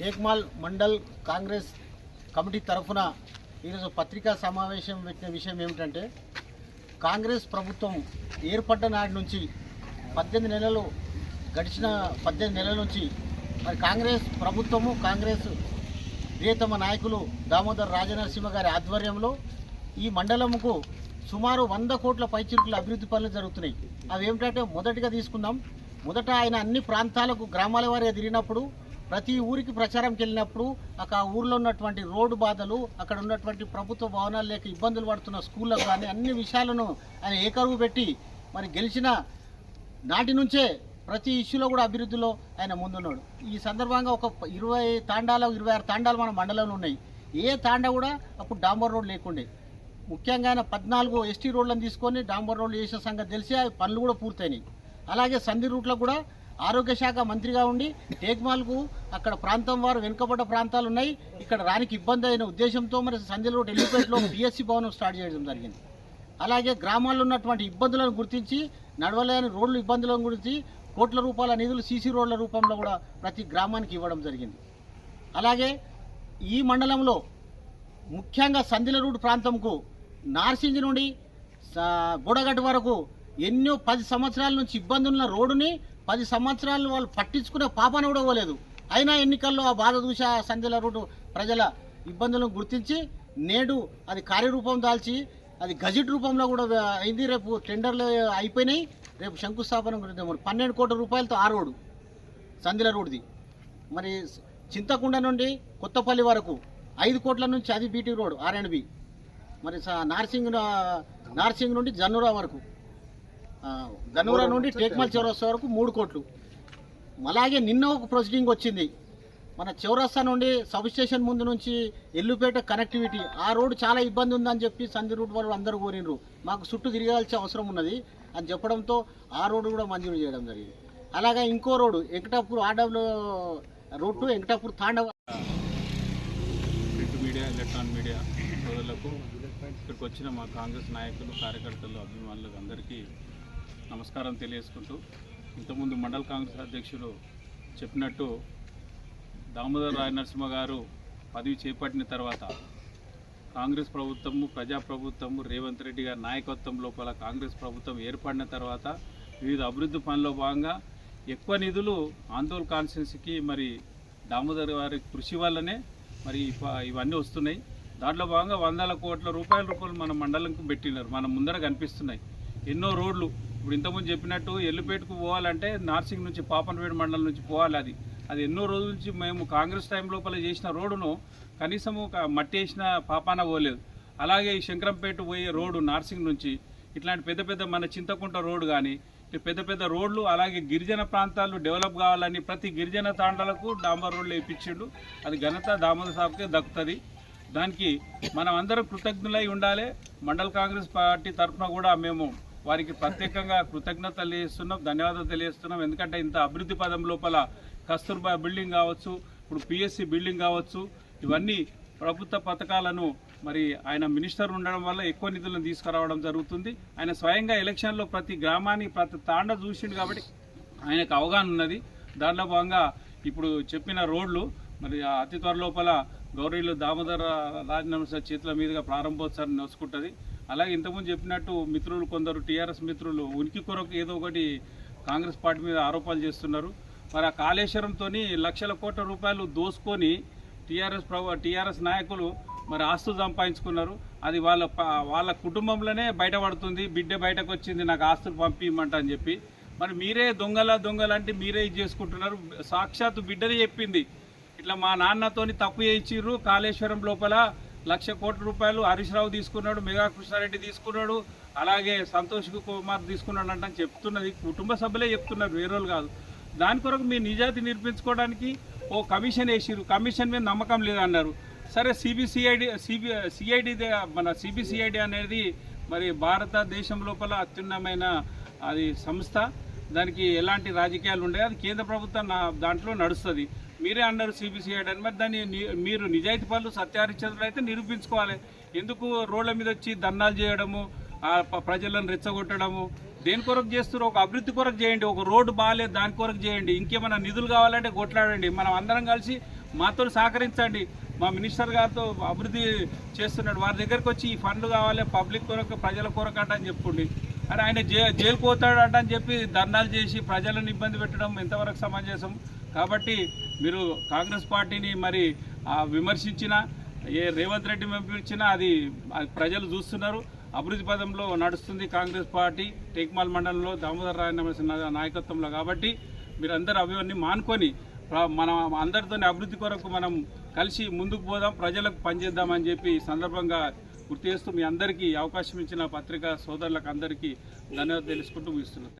Tekmal mandal Congress committee తరఫున ఈరోజు పత్రికా సమావేశం పెట్టిన విషయం ఏమిటంటే కాంగ్రెస్ ప్రభుత్వం ఏర్పడ్డ నాటి నుంచి పద్దెనిమిది నెలలు గడిచిన పద్దెనిమిది నెలల నుంచి మరి కాంగ్రెస్ ప్రభుత్వము కాంగ్రెస్ ప్రియతమ నాయకులు దామోదర్ రాజనరసింహ గారి ఆధ్వర్యంలో ఈ మండలంకు సుమారు వంద కోట్ల పైచిరుకుల అభివృద్ధి పనులు జరుగుతున్నాయి. అవి ఏమిటంటే మొదటిగా తీసుకుందాం. మొదట ఆయన అన్ని ప్రాంతాలకు గ్రామాల వారిగా తిరిగినప్పుడు ప్రతి ఊరికి ప్రచారంకి వెళ్ళినప్పుడు అక్కడ ఊర్లో ఉన్నటువంటి రోడ్డు బాధలు అక్కడ ఉన్నటువంటి ప్రభుత్వ భవనాలు లేక ఇబ్బందులు పడుతున్న స్కూళ్ళకు కానీ అన్ని విషయాలను ఆయన ఏకరువు పెట్టి మరి గెలిచిన నాటి నుంచే ప్రతి ఇష్యూలో కూడా అభివృద్ధిలో ఆయన ముందున్నాడు. ఈ సందర్భంగా ఒక ఇరవై తాండాలు ఇరవై ఆరు తాండాలు మన మండలంలో ఉన్నాయి. ఏ తాండా కూడా అప్పుడు డాంబర్ రోడ్ లేకుండే. ముఖ్యంగా ఆయన పద్నాలుగు ఎస్టీ రోడ్లను తీసుకొని డాంబర్ రోడ్లు చేసిన సంగతి తెలిసి పనులు కూడా పూర్తయినాయి. అలాగే సంధి రూట్లో కూడా ఆరోగ్య శాఖ మంత్రిగా ఉండి టేక్మాల్కు అక్కడ ప్రాంతం వారు వెనుకబడ్డ ప్రాంతాలు ఉన్నాయి ఇక్కడ రానికి ఇబ్బంది అయిన ఉద్దేశంతో మరి సంధ్య రోడ్ ఎల్లిపేటలో బీఎస్సీ భవనం స్టార్ట్ చేయడం జరిగింది. అలాగే గ్రామాల్లో ఉన్నటువంటి ఇబ్బందులను గుర్తించి నడవలేని రోడ్లు ఇబ్బందులను గురించి కోట్ల రూపాయల నిధులు సీసీ రోడ్ల రూపంలో కూడా ప్రతి గ్రామానికి ఇవ్వడం జరిగింది. అలాగే ఈ మండలంలో ముఖ్యంగా సందిల రూడ్ ప్రాంతంకు నార్సింగి నుండి స- బుడగట్టు వరకు ఎన్నో పది సంవత్సరాల నుంచి ఇబ్బంది ఉన్న రోడ్డుని పది సంవత్సరాలు వాళ్ళు పట్టించుకునే పాపన కూడా పోలేదు అయినా ఎన్నికల్లో ఆ బాధ చూసి ఆ సందిల ప్రజల ఇబ్బందులను గుర్తించి నేడు అది కార్యరూపం దాల్చి అది గజెట్ రూపంలో కూడా అయింది. రేపు టెండర్లు అయిపోయినాయి. రేపు శంకుస్థాపన గురించి పన్నెండు కోట్ల రూపాయలతో ఆ రోడ్డు సంధ్యల రోడ్డుది. మరి చింతకుండ నుండి కొత్తపల్లి వరకు ఐదు కోట్ల నుంచి అది బీటీ రోడ్ ఆర్ఎండ్బి మరి స- నార్సింగ్ నార్సింగ్ నుండి జన్నురా వరకు. గన్నూరా నుండి టేక్మల్ చౌరస్తా వరకు మూడు కోట్లు. అలాగే నిన్న ఒక ప్రొసీడింగ్ వచ్చింది. మన చౌరస్తా నుండి సబ్ స్టేషన్ ముందు నుంచి ఎల్లుపేట కనెక్టివిటీ ఆ రోడ్డు చాలా ఇబ్బంది ఉందని చెప్పి సంధి రూట్ వాళ్ళు అందరూ కోరినరు మాకు చుట్టూ తిరగాల్సిన అవసరం ఉన్నది అని చెప్పడంతో ఆ రోడ్డు కూడా మంజూరు చేయడం జరిగింది. అలాగే ఇంకో రోడ్డు వెంకటాపూర్ ఆడబ్ల్యూ రోడ్ టు వెంకటాపూర్ తాండవ ప్రింట్ మీడియా ఎలక్ట్రానిక్ మీడియా సోదరులకు ఇక్కడికి వచ్చిన మా కాంగ్రెస్ నాయకులు కార్యకర్తలు అభిమానులకు అందరికీ నమస్కారం తెలియజేసుకుంటూ ఇంతకుముందు మండల కాంగ్రెస్ అధ్యక్షులు చెప్పినట్టు దామోదర్ రాయ నరసింహ గారు పదవి చేపట్టిన తర్వాత కాంగ్రెస్ ప్రభుత్వము ప్రజాప్రభుత్వము రేవంత్ రెడ్డి గారి నాయకత్వం లోపల కాంగ్రెస్ ప్రభుత్వం ఏర్పడిన తర్వాత వివిధ అభివృద్ధి పనుల్లో భాగంగా ఎక్కువ నిధులు ఆందోళన కాన్స్టిట్యున్సీకి మరి దామోదర్ గారి కృషి వల్లనే మరి ఇవన్నీ వస్తున్నాయి. దాంట్లో భాగంగా వందల కోట్ల రూపాయల రూపాయలు మన మండలంకు పెట్టినారు. మన ముందర కనిపిస్తున్నాయి. ఎన్నో రోడ్లు ఇప్పుడు ఇంతకుముందు చెప్పినట్టు ఎల్లుపేటకు పోవాలంటే నార్సింగ్ నుంచి పాపనవేడు మండలం నుంచి పోవాలి అది. అది ఎన్నో రోజుల నుంచి మేము కాంగ్రెస్ టైం లోపల చేసిన రోడ్డును కనీసం ఒక మట్టి వేసిన పాపాన పోలేదు. అలాగే ఈ శంకరంపేట పోయే రోడ్డు నార్సింగ్ నుంచి ఇట్లాంటి పెద్ద పెద్ద మన చింతకుంట రోడ్డు కానీ పెద్ద పెద్ద రోడ్లు అలాగే గిరిజన ప్రాంతాలు డెవలప్ కావాలని ప్రతి గిరిజన తాండాలకు డాంబర్ రోడ్లు వేయించిండు అది ఘనత దామోదర్ సాబ్కే దక్కుతుంది. దానికి మనం అందరం కృతజ్ఞులై ఉండాలి. మండల్ కాంగ్రెస్ పార్టీ తరఫున కూడా మేము వారికి ప్రత్యేకంగా కృతజ్ఞత తెలియజేస్తున్నాం ధన్యవాదాలు తెలియజేస్తున్నాం. ఎందుకంటే ఇంత అభివృద్ధి పదం లోపల కస్తూర్బా బిల్డింగ్ కావచ్చు ఇప్పుడు పిఎస్సి బిల్డింగ్ కావచ్చు ఇవన్నీ ప్రభుత్వ పథకాలను మరి ఆయన మినిస్టర్ ఉండడం వల్ల ఎక్కువ నిధులను తీసుకురావడం జరుగుతుంది. ఆయన స్వయంగా ఎలక్షన్లో ప్రతి గ్రామాన్ని ప్రతి తాండ చూసిండు కాబట్టి ఆయనకు అవగాహన ఉన్నది. దానిలో భాగంగా ఇప్పుడు చెప్పిన రోడ్లు మరి అతి త్వర లోపల గౌరీలు దామోదర రాజనరసింహ చేతుల మీదుగా ప్రారంభోత్సవం నోసుకుంటుంది అలాగే ఇంతకుముందు చెప్పినట్టు మిత్రులు కొందరు టీఆర్ఎస్ మిత్రులు ఉనికి కొరకు ఏదో ఒకటి కాంగ్రెస్ పార్టీ మీద ఆరోపణలు చేస్తున్నారు. మరి ఆ కాళేశ్వరంతో లక్షల కోట్ల రూపాయలు దోసుకొని టీఆర్ఎస్ ప్రభు టీఆర్ఎస్ నాయకులు మరి ఆస్తులు సంపాదించుకున్నారు. అది వాళ్ళ వాళ్ళ కుటుంబంలోనే బయటపడుతుంది బిడ్డ బయటకు వచ్చింది నాకు ఆస్తులు పంపించమంట అని చెప్పి. మరి మీరే దొంగల దొంగల అంటే మీరే ఇది చేసుకుంటున్నారు. సాక్షాత్తు బిడ్డది చెప్పింది. ఇట్లా మా నాన్నతోని తప్పు చేయించిర్రు కాళేశ్వరం లోపల. లక్ష కోట్ల రూపాయలు హరీష్ రావు తీసుకున్నాడు మెగా కృష్ణారెడ్డి తీసుకున్నాడు అలాగే సంతోష్ కుమార్ తీసుకున్నాడు అంటే అని చెప్తున్నది. కుటుంబ సభ్యులే చెప్తున్నారు వేరే కాదు. దాని కొరకు మీ నిజాతి నిరూపించుకోవడానికి ఓ కమిషన్ వేసిరు కమిషన్ మీద నమ్మకం లేదన్నారు. సరే సిబిసిఐడి సిబి సిఐడి మన సిబిసిఐడి అనేది మరి భారతదేశం లోపల అత్యున్నమైన అది సంస్థ. దానికి ఎలాంటి రాజకీయాలు ఉండే అది కేంద్ర ప్రభుత్వం నా- దాంట్లో నడుస్తుంది. మీరే అన్నారు సిబిసిఐడి అని. మరి దాన్ని మీరు నిజాయితీ పనులు సత్యారిచతులు అయితే నిరూపించుకోవాలి. ఎందుకు రోడ్ల మీద వచ్చి ధర్నాలు చేయడము ప్రజలను రెచ్చగొట్టడము? దేని కొరకు చేస్తారు ఒక అభివృద్ధి కొరకు చేయండి. ఒక రోడ్డు బాగాలేదు దాని కొరకు చేయండి. ఇంకేమైనా నిధులు కావాలంటే కొట్లాడండి. మనం అందరం కలిసి మాతో సహకరించండి. మా మినిస్టర్ గారితో అభివృద్ధి చేస్తున్నాడు. వారి దగ్గరకు వచ్చి ఈ ఫండ్లు కావాలి పబ్లిక్ కొరకు ప్రజల కొరకు అంట అని చెప్పుకోండి అని ఆయన జై జైలుకు పోతాడు అని చెప్పి ధర్నాలు చేసి ప్రజలను ఇబ్బంది పెట్టడం ఎంతవరకు సమంజసం? కాబట్టి మీరు కాంగ్రెస్ పార్టీని మరి విమర్శించిన విమర్శించినా ఏ రేవంత్ రెడ్డి పంపించినా అది ప్రజలు చూస్తున్నారు. అభివృద్ధి పదంలో నడుస్తుంది కాంగ్రెస్ పార్టీ టేక్మాల్ మండలంలో దామోదర్ రాయనమసిన నాయకత్వంలో కాబట్టి మీరందరూ అవన్నీ మానుకొని మనం అందరితో అభివృద్ధి కొరకు మనం కలిసి ముందుకు పోదాం ప్రజలకు పనిచేద్దామని చెప్పి సందర్భంగా గుర్తు చేస్తూ మీ అందరికీ అవకాశం ఇచ్చిన పత్రికా సోదరులకు అందరికీ ధన్యవాదాలు తెలుసుకుంటూ ముగిస్తున్నాను.